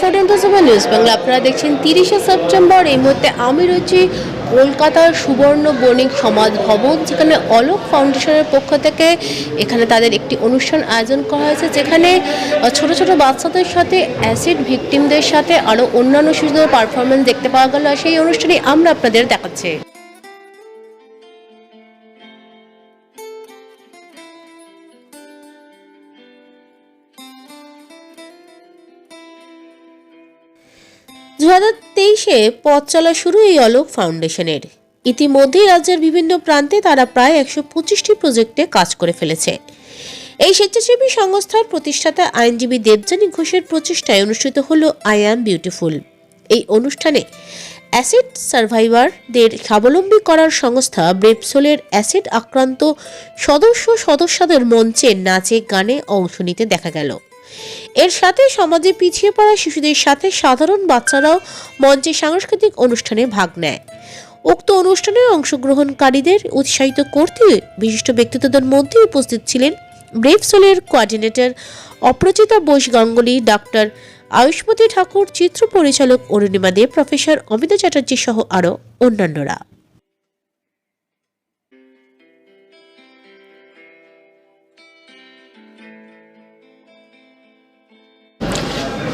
Four seven news Bangla আপনারা দেখছেন তিরিশে সেপ্টেম্বর এই মুহূর্তে আমি রয়েছি কলকাতার সুবর্ণ বণিক সমাজ ভবন, যেখানে অলোক ফাউন্ডেশনের পক্ষ থেকে এখানে তাদের একটি অনুষ্ঠান আয়োজন করা হয়েছে, যেখানে ছোট ছোট বাচ্চাদের সাথে অ্যাসিড ভিকটিমদের সাথে, আরও অন্যান্য শিশুদের পারফরমেন্স দেখতে পাওয়া গেল। সেই অনুষ্ঠানে আমরা আপনাদের দেখাচ্ছি। দু হাজার তেইশে পথ চলা শুরু এই অলোক ফাউন্ডেশনের। ইতিমধ্যেই রাজ্যের বিভিন্ন প্রান্তে তারা প্রায় একশো পঁচিশটি প্রজেক্টে কাজ করে ফেলেছে। এই স্বেচ্ছাসেবী সংস্থার প্রতিষ্ঠাতা আইনজীবী দেবযানী ঘোষের প্রচেষ্টায় অনুষ্ঠিত হল আই অ্যাম বিউটিফুল। এই অনুষ্ঠানে অ্যাসিড সার্ভাইভারদের স্বাবলম্বী করার সংস্থা ব্রেপসোলের অ্যাসিড আক্রান্ত সদস্য সদস্যদের মঞ্চে নাচে, গানে অংশ নিতে দেখা গেল। এর সাথে সমাজে পিছিয়ে পড়া শিশুদের সাথে সাধারণ বাচ্চারাও মঞ্চে সাংস্কৃতিক অনুষ্ঠানে ভাগ নেয়। উক্ত অনুষ্ঠানে অংশগ্রহণকারীদের উৎসাহিত করতে বিশিষ্ট ব্যক্তিত্বদের মধ্যে উপস্থিত ছিলেন ব্রেভসোলের কোঅর্ডিনেটর অপ্রচিতা বোস গাঙ্গুলি, ডাক্তার আয়ুষ্মতী ঠাকুর, চিত্র পরিচালক অরুণিমা দেব প্রফেসর অমিতা চ্যাটার্জি সহ আরও অন্যান্যরা।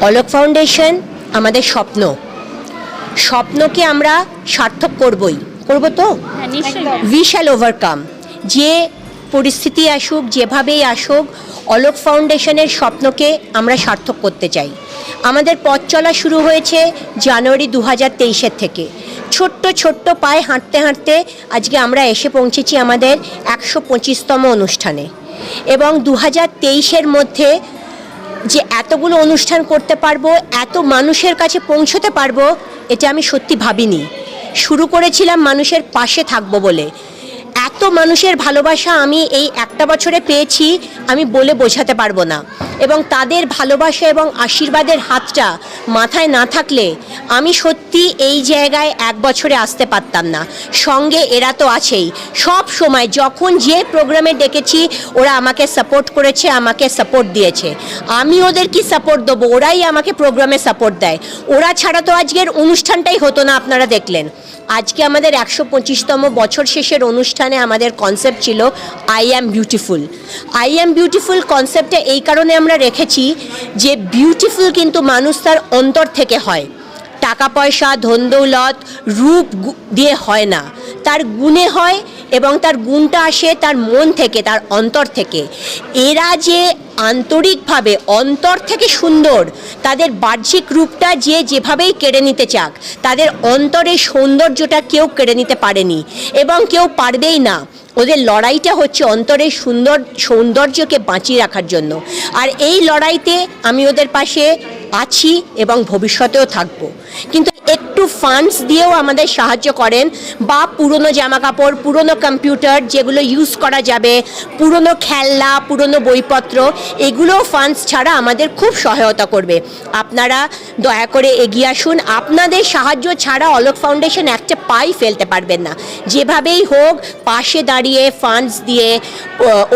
অলোক ফাউন্ডেশন আমাদের স্বপ্ন। স্বপ্নকে আমরা সার্থক করবই। করব তো? উই শ্যাল ওভারকাম যে পরিস্থিতি আসুক যেভাবেই আসুক অলোক ফাউন্ডেশনের স্বপ্নকে আমরা সার্থক করতে চাই। আমাদের পথ চলা শুরু হয়েছে জানুয়ারি দু হাজার তেইশের থেকে। ছোট্ট ছোট্ট পায়ে হাঁটতে হাঁটতে আজকে আমরা এসে পৌঁছেছি আমাদের একশো পঁচিশতম অনুষ্ঠানে। এবং দু হাজার তেইশের মধ্যে যে এতগুলো অনুষ্ঠান করতে পারব, এত মানুষের কাছে পৌঁছতে পারব, এটা আমি সত্যি ভাবিনি। শুরু করেছিলাম মানুষের পাশে থাকব বলে। এত মানুষের ভালোবাসা আমি এই একটা বছরে পেয়েছি, আমি বলে বোঝাতে পারব না। এবং তাদের ভালোবাসা এবং আশীর্বাদের হাতটা মাথায় না থাকলে আমি সত্যি এই জায়গায় এক বছরে আসতে পারতাম না। সঙ্গে এরা তো আছেই। সব সময় যখন যে প্রোগ্রামে ডেকেছি, ওরা আমাকে সাপোর্ট করেছে, আমাকে সাপোর্ট দিয়েছে। আমি ওদের কি সাপোর্ট দেবো, ওরাই আমাকে প্রোগ্রামে সাপোর্ট দেয়। ওরা ছাড়া তো আজকের অনুষ্ঠানটাই হতো না, আপনারা দেখলেন। আজকে আমাদের একশো পঁচিশতম বছর শেষের অনুষ্ঠানে আমাদের কনসেপ্ট ছিল I am beautiful I am beautiful কনসেপ্টটা এই কারণে আমরা রেখেছি যে বিউটিফুল কিন্তু মানুষ তার অন্তর থেকে হয়। টাকা পয়সা, ধন দৌলত, রূপ দিয়ে হয় না। তার গুণে হয় এবং তার গুণটা আসে তার মন থেকে, তার অন্তর থেকে। এরা যে আন্তরিকভাবে অন্তর থেকে সুন্দর, তাদের বাহ্যিক রূপটা যে যেভাবেই কেড়ে নিতে চাক, তাদের অন্তরের সৌন্দর্যটা কেউ কেড়ে নিতে পারেনি এবং কেউ পারবেই না। ওদের লড়াইটা হচ্ছে অন্তরের সুন্দর সৌন্দর্যকে বাঁচিয়ে রাখার জন্য। আর এই লড়াইতে আমি ওদের পাশে আছি এবং ভবিষ্যতেও থাকব। কিন্তু ফান্ডস দিয়েও আমাদের সাহায্য করেন বা পুরনো জামা কাপড় পুরনো কম্পিউটার যেগুলো ইউজ করা যাবে, পুরনো খেলনা, পুরনো বইপত্র এগুলো ফান্ডস ছাড়া আমাদের খুব সহায়তা করবে। আপনারা দয়া করে এগিয়ে আসুন। আপনাদের সাহায্য ছাড়া অলোক ফাউন্ডেশন একটা পাই ফেলতে পারবেন না। যেভাবেই হোক, পাশে দাঁড়িয়ে ফান্ডস দিয়ে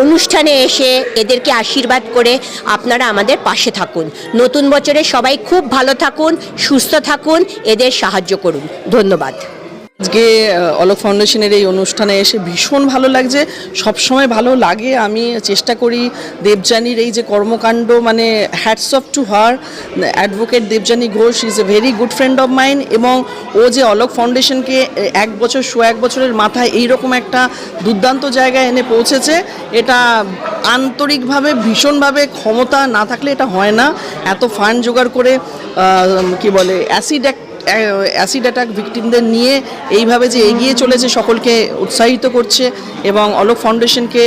অনুষ্ঠানে এসে এদেরকে আশীর্বাদ করে আপনারা আমাদের পাশে থাকুন। নতুন বছরে সবাই খুব ভালো থাকুন, সুস্থ থাকুন, এদের সাহায্য করুন। ধন্যবাদ। আজকে অলোক ফাউন্ডেশনের এই অনুষ্ঠানে এসে ভীষণ ভালো লাগছে। সবসময় ভালো লাগে। আমি চেষ্টা করি দেবযানীর এই যে কর্মকাণ্ড মানে hats off to her advocate Debjani Ghosh is a very good friend of mine এবং ও যে অলোক ফাউন্ডেশনকে এক বছর শো এক বছরের মাথায় এইরকম একটা দুর্দান্ত জায়গায় এনে পৌঁছেছে, এটা আন্তরিকভাবে, ভীষণভাবে ক্ষমতা না থাকলে এটা হয় না। এত ফান্ড জোগাড় করে কি বলে অ্যাসিড অ্যাসিড অ্যাটাক ভিকটিমদের নিয়ে এইভাবে যে এগিয়ে চলেছে সকলকে উৎসাহিত করছে এবং অলোক ফাউন্ডেশনকে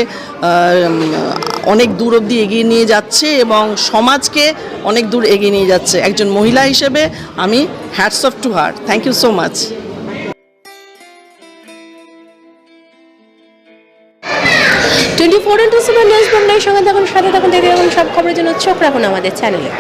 অনেক দূর অবধি এগিয়ে নিয়ে যাচ্ছে এবং সমাজকে অনেক দূর এগিয়ে নিয়ে যাচ্ছে। একজন মহিলা হিসেবে আমি hats off to heart thank you so much twenty four into seven news বাংলার সঙ্গে থাকুন, সাথে থাকুন থাকুন সব খবরের জন্য চোখ রাখুন আমাদের চ্যানেলে